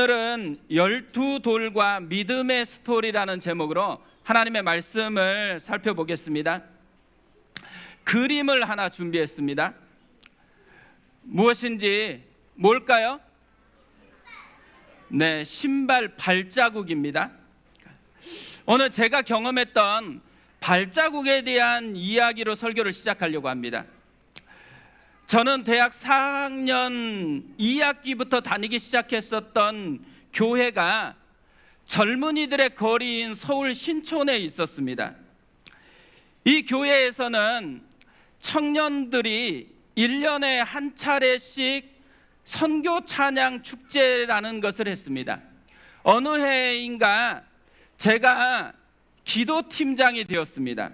오늘은 열두 돌과 믿음의 스토리라는 제목으로 하나님의 말씀을 살펴보겠습니다. 그림을 하나 준비했습니다. 무엇인지 뭘까요? 네, 신발 발자국입니다. 오늘 제가 경험했던 발자국에 대한 이야기로 설교를 시작하려고 합니다. 저는 대학 4학년 2학기부터 다니기 시작했었던 교회가 젊은이들의 거리인 서울 신촌에 있었습니다. 이 교회에서는 청년들이 1년에 한 차례씩 선교 찬양 축제라는 것을 했습니다. 어느 해인가 제가 기도팀장이 되었습니다.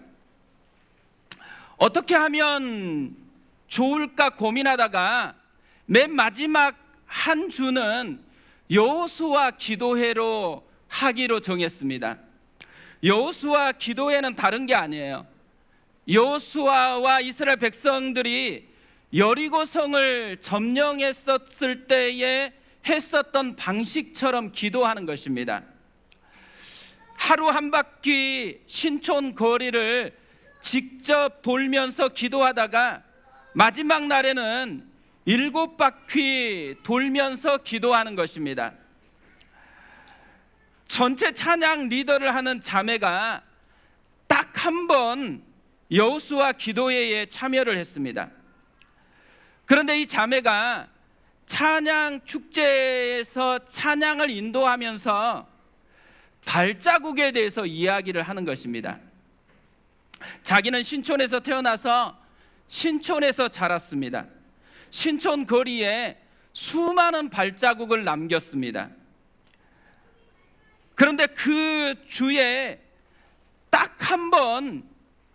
어떻게 하면 좋을까 고민하다가 맨 마지막 한 주는 여호수아 기도회로 하기로 정했습니다. 여호수아 기도회는 다른 게 아니에요. 여호수아와 이스라엘 백성들이 여리고 성을 점령했었을 때에 했었던 방식처럼 기도하는 것입니다. 하루 한 바퀴 신촌 거리를 직접 돌면서 기도하다가 마지막 날에는 일곱 바퀴 돌면서 기도하는 것입니다. 전체 찬양 리더를 하는 자매가 딱 한 번 여호수아 기도회에 참여를 했습니다. 그런데 이 자매가 찬양 축제에서 찬양을 인도하면서 발자국에 대해서 이야기를 하는 것입니다. 자기는 신촌에서 태어나서 신촌에서 자랐습니다. 신촌 거리에 수많은 발자국을 남겼습니다. 그런데 그 주에 딱 한 번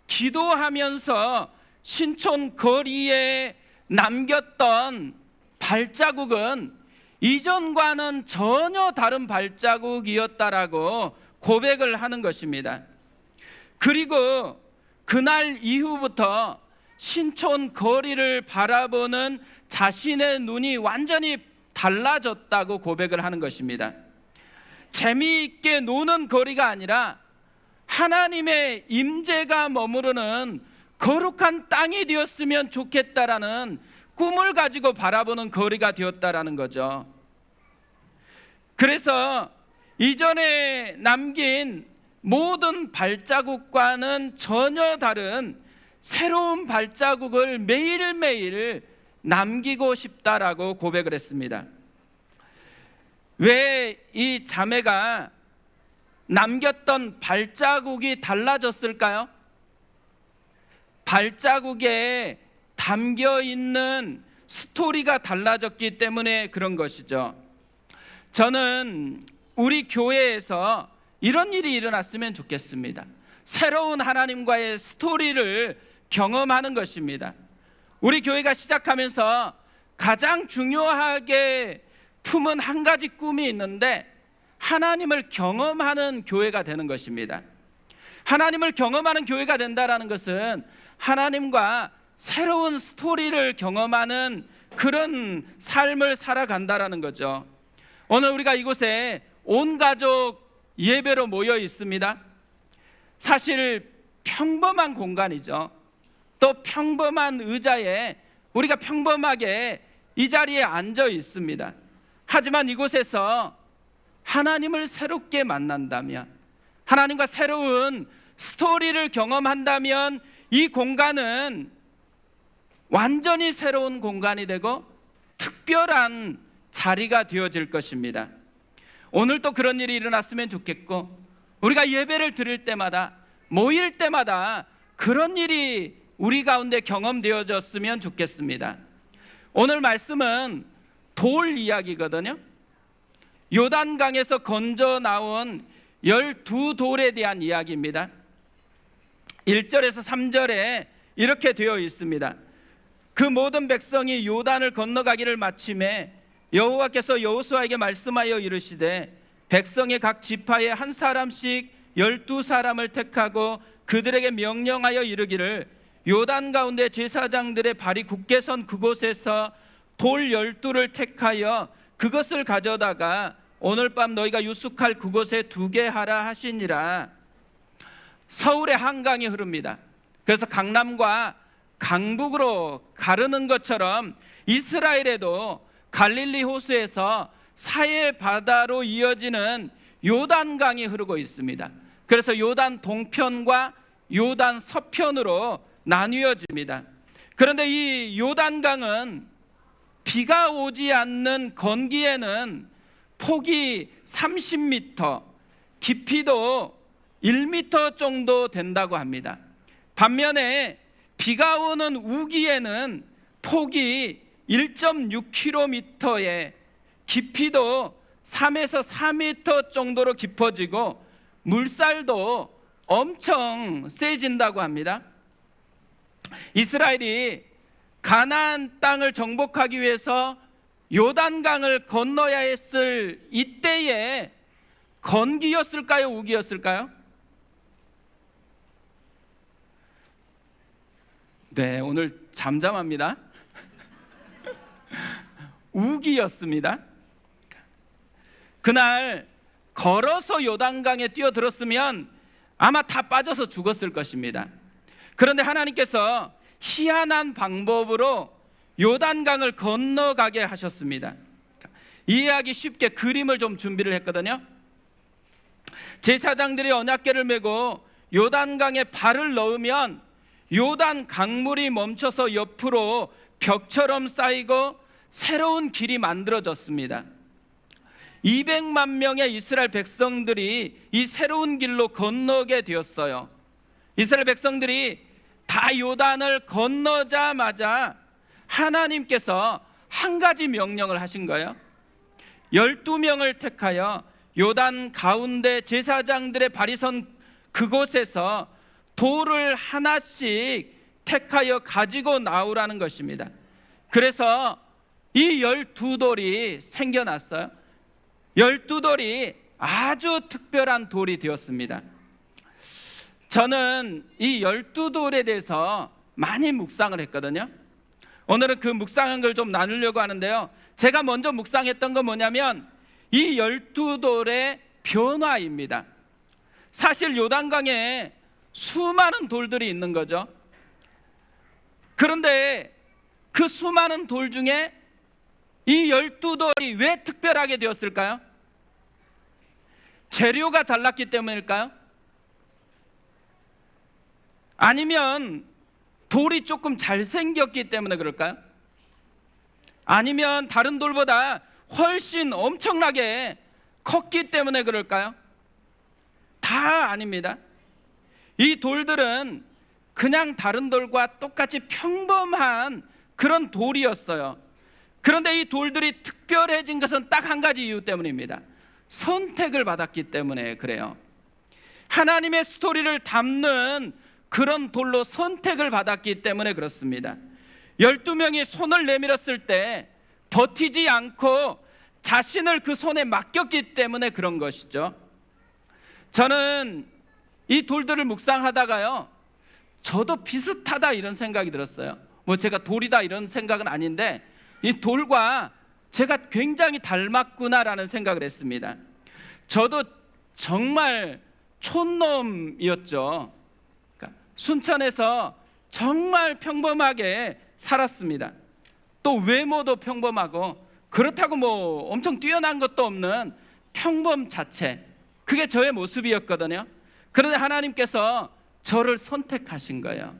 기도하면서 신촌 거리에 남겼던 발자국은 이전과는 전혀 다른 발자국이었다라고 고백을 하는 것입니다. 그리고 그날 이후부터 신촌 거리를 바라보는 자신의 눈이 완전히 달라졌다고 고백을 하는 것입니다. 재미있게 노는 거리가 아니라 하나님의 임재가 머무르는 거룩한 땅이 되었으면 좋겠다라는 꿈을 가지고 바라보는 거리가 되었다라는 거죠. 그래서 이전에 남긴 모든 발자국과는 전혀 다른 새로운 발자국을 매일매일 남기고 싶다라고 고백을 했습니다. 왜 이 자매가 남겼던 발자국이 달라졌을까요? 발자국에 담겨 있는 스토리가 달라졌기 때문에 그런 것이죠. 저는 우리 교회에서 이런 일이 일어났으면 좋겠습니다. 새로운 하나님과의 스토리를 경험하는 것입니다. 우리 교회가 시작하면서 가장 중요하게 품은 한 가지 꿈이 있는데 하나님을 경험하는 교회가 되는 것입니다. 하나님을 경험하는 교회가 된다라는 것은 하나님과 새로운 스토리를 경험하는 그런 삶을 살아간다라는 거죠. 오늘 우리가 이곳에 온 가족 예배로 모여 있습니다. 사실 평범한 공간이죠. 또 평범한 의자에 우리가 평범하게 이 자리에 앉아 있습니다. 하지만 이곳에서 하나님을 새롭게 만난다면 하나님과 새로운 스토리를 경험한다면 이 공간은 완전히 새로운 공간이 되고 특별한 자리가 되어질 것입니다. 오늘 또 그런 일이 일어났으면 좋겠고 우리가 예배를 드릴 때마다 모일 때마다 그런 일이 우리 가운데 경험되어졌으면 좋겠습니다. 오늘 말씀은 돌 이야기거든요. 요단강에서 건져 나온 열두 돌에 대한 이야기입니다. 1절에서 3절에 이렇게 되어 있습니다. 그 모든 백성이 요단을 건너가기를 마침에 여호와께서 여호수아에게 말씀하여 이르시되 백성의 각 지파에 한 사람씩 열두 사람을 택하고 그들에게 명령하여 이르기를 요단 가운데 제사장들의 발이 굳게 선 그곳에서 돌 열두를 택하여 그것을 가져다가 오늘 밤 너희가 유숙할 그곳에 두게 하라 하시니라. 서울의 한강이 흐릅니다. 그래서 강남과 강북으로 가르는 것처럼 이스라엘에도 갈릴리 호수에서 사해 바다로 이어지는 요단강이 흐르고 있습니다. 그래서 요단 동편과 요단 서편으로 나뉘어집니다. 그런데 이 요단강은 비가 오지 않는 건기에는 폭이 30m, 깊이도 1m 정도 된다고 합니다. 반면에 비가 오는 우기에는 폭이 1.6km에 깊이도 3에서 4m 정도로 깊어지고 물살도 엄청 세진다고 합니다. 이스라엘이 가나안 땅을 정복하기 위해서 요단강을 건너야 했을 이때에 건기였을까요, 우기였을까요? 네, 오늘 잠잠합니다. 우기였습니다. 그날 걸어서 요단강에 뛰어들었으면 아마 다 빠져서 죽었을 것입니다. 그런데 하나님께서 희한한 방법으로 요단강을 건너가게 하셨습니다. 이해하기 쉽게 그림을 좀 준비를 했거든요. 제사장들이 언약궤를 메고 요단강에 발을 넣으면 요단 강물이 멈춰서 옆으로 벽처럼 쌓이고 새로운 길이 만들어졌습니다. 200만 명의 이스라엘 백성들이 이 새로운 길로 건너게 되었어요. 이스라엘 백성들이 다 요단을 건너자마자 하나님께서 한 가지 명령을 하신 거예요. 12명을 택하여 요단 가운데 제사장들의 발이 선 그곳에서 돌을 하나씩 택하여 가지고 나오라는 것입니다. 그래서 이 열두 돌이 생겨났어요. 열두 돌이 아주 특별한 돌이 되었습니다. 저는 이 열두 돌에 대해서 많이 묵상을 했거든요. 오늘은 그 묵상한 걸 좀 나누려고 하는데요. 제가 먼저 묵상했던 건 뭐냐면 이 열두 돌의 변화입니다. 사실 요단강에 수많은 돌들이 있는 거죠. 그런데 그 수많은 돌 중에 이 열두 돌이 왜 특별하게 되었을까요? 재료가 달랐기 때문일까요? 아니면 돌이 조금 잘생겼기 때문에 그럴까요? 아니면 다른 돌보다 훨씬 엄청나게 컸기 때문에 그럴까요? 다 아닙니다. 이 돌들은 그냥 다른 돌과 똑같이 평범한 그런 돌이었어요. 그런데 이 돌들이 특별해진 것은 딱 한 가지 이유 때문입니다. 선택을 받았기 때문에 그래요. 하나님의 스토리를 담는 그런 돌로 선택을 받았기 때문에 그렇습니다. 12명이 손을 내밀었을 때 버티지 않고 자신을 그 손에 맡겼기 때문에 그런 것이죠. 저는 이 돌들을 묵상하다가요. 저도 비슷하다 이런 생각이 들었어요. 뭐 제가 돌이다 이런 생각은 아닌데 이 돌과 제가 굉장히 닮았구나라는 생각을 했습니다. 저도 정말 촌놈이었죠. 순천에서 정말 평범하게 살았습니다. 또 외모도 평범하고 그렇다고 뭐 엄청 뛰어난 것도 없는 평범 자체. 그게 저의 모습이었거든요. 그런데 하나님께서 저를 선택하신 거예요.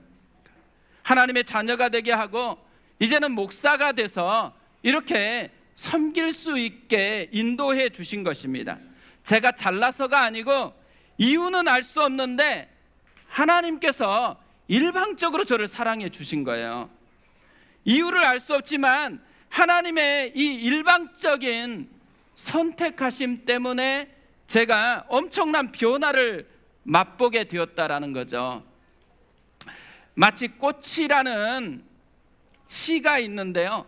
하나님의 자녀가 되게 하고 이제는 목사가 돼서 이렇게 섬길 수 있게 인도해 주신 것입니다. 제가 잘나서가 아니고 이유는 알 수 없는데 하나님께서 일방적으로 저를 사랑해 주신 거예요. 이유를 알 수 없지만 하나님의 이 일방적인 선택하심 때문에 제가 엄청난 변화를 맛보게 되었다라는 거죠. 마치 꽃이라는 시가 있는데요.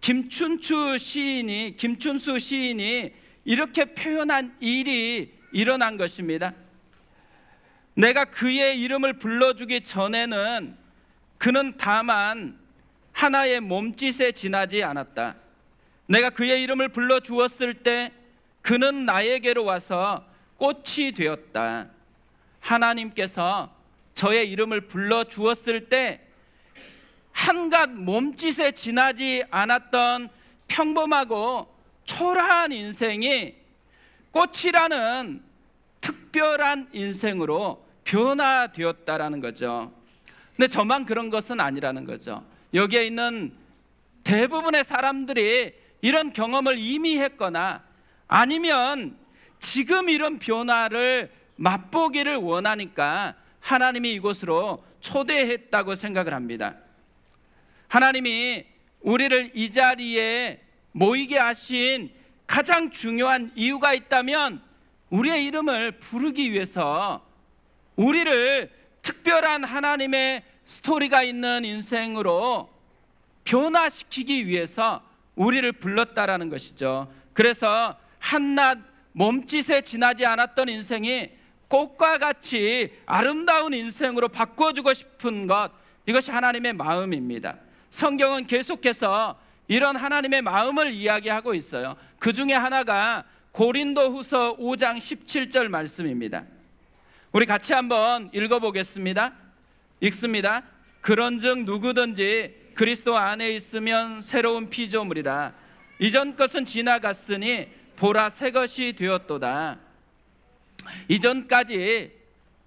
김춘추 시인이 김춘수 시인이 이렇게 표현한 일이 일어난 것입니다. 내가 그의 이름을 불러주기 전에는 그는 다만 하나의 몸짓에 지나지 않았다. 내가 그의 이름을 불러 주었을 때 그는 나에게로 와서 꽃이 되었다. 하나님께서 저의 이름을 불러 주었을 때 한갓 몸짓에 지나지 않았던 평범하고 초라한 인생이 꽃이라는 특별한 인생으로 변화되었다라는 거죠. 근데 저만 그런 것은 아니라는 거죠. 여기에 있는 대부분의 사람들이 이런 경험을 이미 했거나 아니면 지금 이런 변화를 맛보기를 원하니까 하나님이 이곳으로 초대했다고 생각을 합니다. 하나님이 우리를 이 자리에 모이게 하신 가장 중요한 이유가 있다면 우리의 이름을 부르기 위해서 우리를 특별한 하나님의 스토리가 있는 인생으로 변화시키기 위해서 우리를 불렀다라는 것이죠. 그래서 한낱 몸짓에 지나지 않았던 인생이 꽃과 같이 아름다운 인생으로 바꿔주고 싶은 것 이것이 하나님의 마음입니다. 성경은 계속해서 이런 하나님의 마음을 이야기하고 있어요. 그 중에 하나가 고린도후서 5장 17절 말씀입니다. 우리 같이 한번 읽어보겠습니다. 읽습니다. 그런즉 누구든지 그리스도 안에 있으면 새로운 피조물이라 이전 것은 지나갔으니 보라 새 것이 되었도다. 이전까지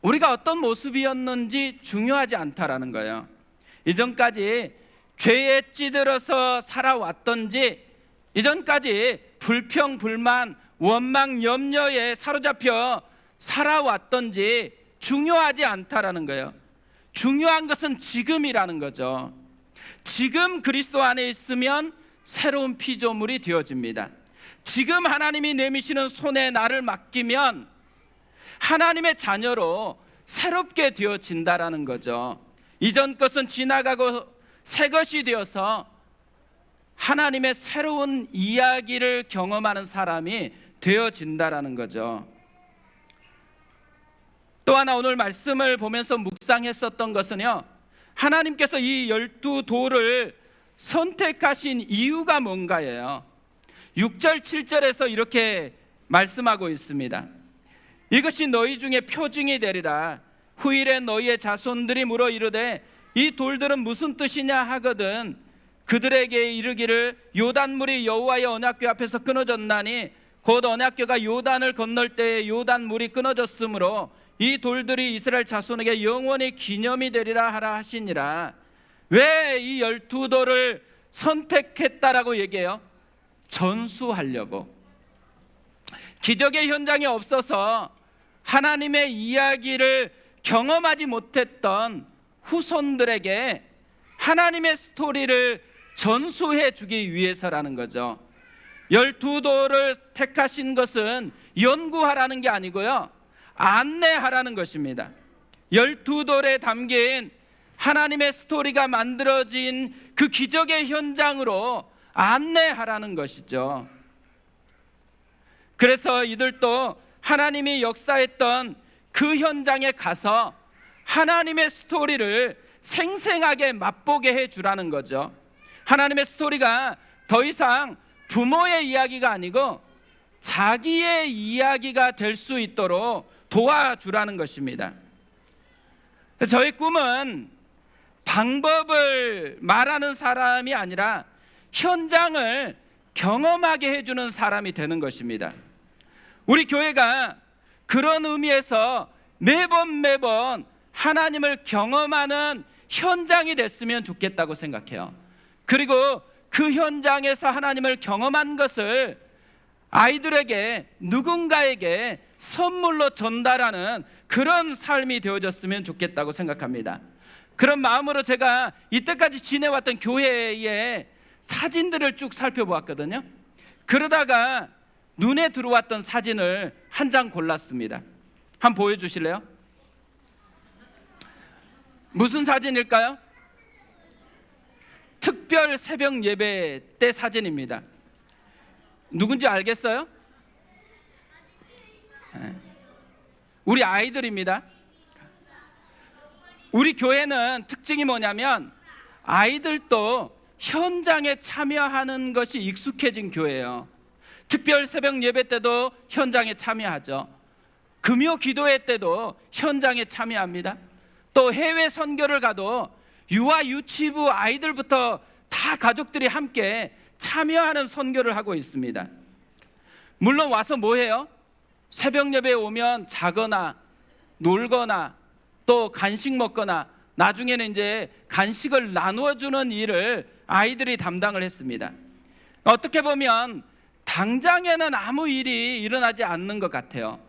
우리가 어떤 모습이었는지 중요하지 않다라는 거예요. 이전까지 죄에 찌들어서 살아왔던지 이전까지 불평 불만 원망 염려에 사로잡혀 살아왔던지 중요하지 않다라는 거예요. 중요한 것은 지금이라는 거죠. 지금 그리스도 안에 있으면 새로운 피조물이 되어집니다. 지금 하나님이 내미시는 손에 나를 맡기면 하나님의 자녀로 새롭게 되어진다라는 거죠. 이전 것은 지나가고 새 것이 되어서 하나님의 새로운 이야기를 경험하는 사람이 되어진다라는 거죠. 또 하나 오늘 말씀을 보면서 묵상했었던 것은요. 하나님께서 이 열두 돌을 선택하신 이유가 뭔가예요. 6절 7절에서 이렇게 말씀하고 있습니다. 이것이 너희 중에 표징이 되리라. 후일에 너희의 자손들이 물어 이르되 이 돌들은 무슨 뜻이냐 하거든 그들에게 이르기를 요단물이 여호와의 언약궤 앞에서 끊어졌나니 곧 언약궤가 요단을 건널 때에 요단물이 끊어졌으므로 이 돌들이 이스라엘 자손에게 영원히 기념이 되리라 하라 하시니라 왜 이 열두 돌을 선택했다라고 얘기해요? 전수하려고 기적의 현장이 없어서 하나님의 이야기를 경험하지 못했던 후손들에게 하나님의 스토리를 전수해 주기 위해서라는 거죠. 열두 돌을 택하신 것은 연구하라는 게 아니고요. 안내하라는 것입니다. 열두 돌에 담긴 하나님의 스토리가 만들어진 그 기적의 현장으로 안내하라는 것이죠. 그래서 이들도 하나님이 역사했던 그 현장에 가서 하나님의 스토리를 생생하게 맛보게 해 주라는 거죠. 하나님의 스토리가 더 이상 부모의 이야기가 아니고 자기의 이야기가 될 수 있도록 도와주라는 것입니다. 저의 꿈은 방법을 말하는 사람이 아니라 현장을 경험하게 해주는 사람이 되는 것입니다. 우리 교회가 그런 의미에서 매번 매번 하나님을 경험하는 현장이 됐으면 좋겠다고 생각해요. 그리고 그 현장에서 하나님을 경험한 것을 아이들에게 누군가에게 선물로 전달하는 그런 삶이 되어졌으면 좋겠다고 생각합니다. 그런 마음으로 제가 이때까지 지내왔던 교회의 사진들을 쭉 살펴보았거든요. 그러다가 눈에 들어왔던 사진을 한 장 골랐습니다. 한번 보여주실래요? 무슨 사진일까요? 특별 새벽 예배 때 사진입니다. 누군지 알겠어요? 네. 우리 아이들입니다. 우리 교회는 특징이 뭐냐면 아이들도 현장에 참여하는 것이 익숙해진 교회예요. 특별 새벽 예배 때도 현장에 참여하죠. 금요 기도회 때도 현장에 참여합니다. 또 해외 선교를 가도 유아 유치부 아이들부터 다 가족들이 함께 참여하는 선교를 하고 있습니다. 물론 와서 뭐 해요? 새벽 예배에 오면 자거나 놀거나 또 간식 먹거나 나중에는 이제 간식을 나누어 주는 일을 아이들이 담당을 했습니다. 어떻게 보면 당장에는 아무 일이 일어나지 않는 것 같아요.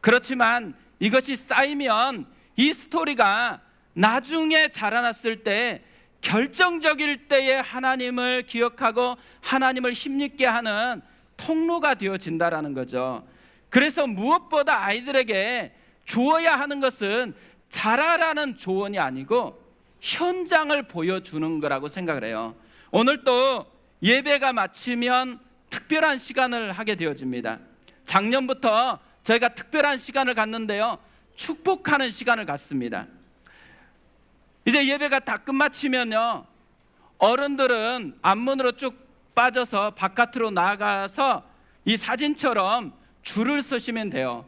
그렇지만 이것이 쌓이면 이 스토리가 나중에 자라났을 때 결정적일 때에 하나님을 기억하고 하나님을 힘있게 하는 통로가 되어진다라는 거죠. 그래서 무엇보다 아이들에게 주어야 하는 것은 잘하라는 조언이 아니고 현장을 보여주는 거라고 생각을 해요. 오늘 또 예배가 마치면 특별한 시간을 하게 되어집니다. 작년부터 저희가 특별한 시간을 갖는데요. 축복하는 시간을 갖습니다. 이제 예배가 다 끝마치면요. 어른들은 앞문으로 쭉 빠져서 바깥으로 나가서 이 사진처럼 줄을 서시면 돼요.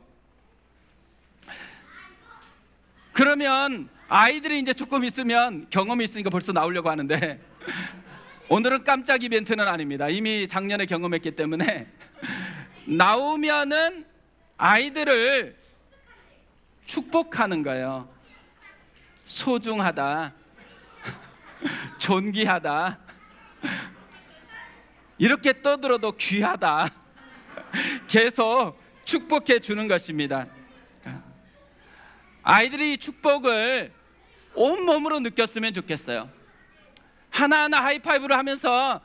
그러면 아이들이 이제 조금 있으면 경험이 있으니까 벌써 나오려고 하는데 오늘은 깜짝 이벤트는 아닙니다. 이미 작년에 경험했기 때문에 나오면은 아이들을 축복하는 거예요. 소중하다. 존귀하다. 이렇게 떠들어도 귀하다. 계속 축복해 주는 것입니다. 아이들이 축복을 온몸으로 느꼈으면 좋겠어요. 하나하나 하이파이브를 하면서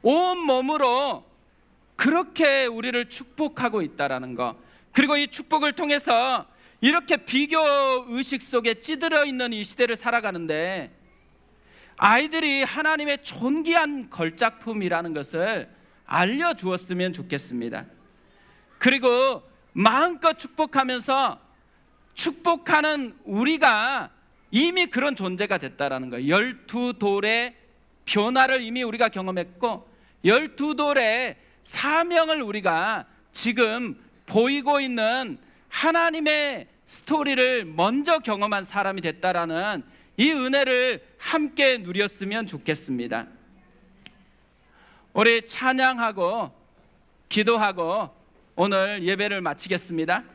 온몸으로 그렇게 우리를 축복하고 있다라는 거. 그리고 이 축복을 통해서 이렇게 비교 의식 속에 찌들어 있는 이 시대를 살아가는데 아이들이 하나님의 존귀한 걸작품이라는 것을 알려 주었으면 좋겠습니다. 그리고 마음껏 축복하면서 축복하는 우리가 이미 그런 존재가 됐다라는 거예요. 열두 돌의 변화를 이미 우리가 경험했고 열두 돌의 사명을 우리가 지금 보이고 있는 하나님의 스토리를 먼저 경험한 사람이 됐다라는 이 은혜를 함께 누렸으면 좋겠습니다. 우리 찬양하고 기도하고 오늘 예배를 마치겠습니다.